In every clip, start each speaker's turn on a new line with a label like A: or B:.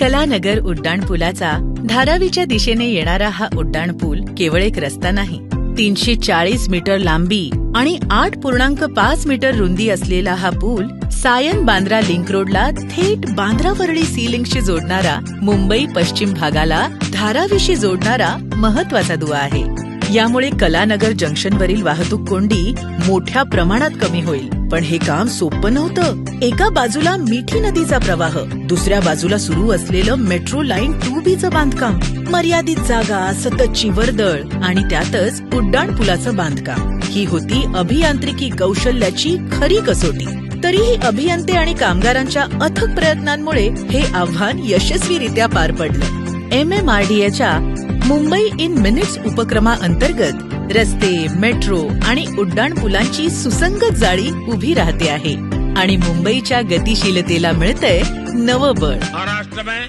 A: कलानगर उड्डाणपुलाचा धारावीच्या दिशेने येणारा हा उड्डाणपूल केवळ एक रस्ता नाही. तीनशे चाळीस मीटर लांबी आणि आठ पूर्णांक पाच मीटर रुंदी असलेला हा पूल सायन बांद्रा लिंक रोडला थेट बांद्रा वरळी सी लिंकशी जोडणारा मुंबई पश्चिम भागाला धारावीशी जोडणारा महत्त्वाचा दुवा आहे. यामुळे कलानगर जंक्शनवरील वाहतूक कोंडी मोठ्या प्रमाणात कमी होईल. पण हे काम सोपं नव्हतं. एका बाजूला मिठी नदीचा प्रवाह दुसऱ्या बाजूला सुरू असलेलं मेट्रो लाईन टू बीचं बांधकाम मर्यादित जागा सततची वर्दळ आणि त्यातच उड्डाण पुलाचं बांधकाम. ही होती अभियांत्रिकी कौशल्याची खरी कसोटी. तरीही अभियंते आणि कामगारांच्या अथक प्रयत्नांमुळे हे आव्हान यशस्वीरित्या पार पडलं. एम एम आर डी एच्या मुंबई इन मिनिट्स उपक्रमाअंतर्गत रस्ते मेट्रो आणि उड्डाण पुलांची सुसंगत जाळी उभी राहते आहे. आणि मुंबईच्या गतिशीलतेला मिळतंय नवं बळ.
B: महाराष्ट्र में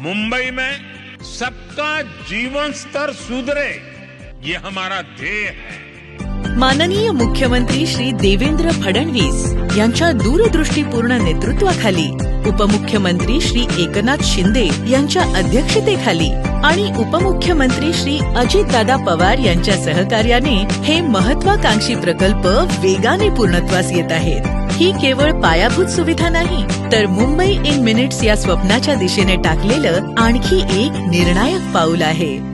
B: मुंबई में सबका जीवन स्तर सुधरे. ये हमारा ध्येय है.
A: माननीय मुख्यमंत्री श्री देवेंद्र फडणवीस यांच्या दूरदृष्टीपूर्ण नेतृत्वाखाली उपमुख्यमंत्री श्री एकनाथ शिंदे यांच्या अध्यक्षतेखाली आणि उपमुख्यमंत्री श्री अजितदादा पवार यांच्या सहकार्याने हे महत्वाकांक्षी प्रकल्प वेगाने पूर्णत्वास येत आहेत. ही केवळ पायाभूत सुविधा नाही तर मुंबई इन मिनिट्स या स्वप्नाच्या दिशेने टाकलेलं आणखी एक निर्णायक पाऊल आहे.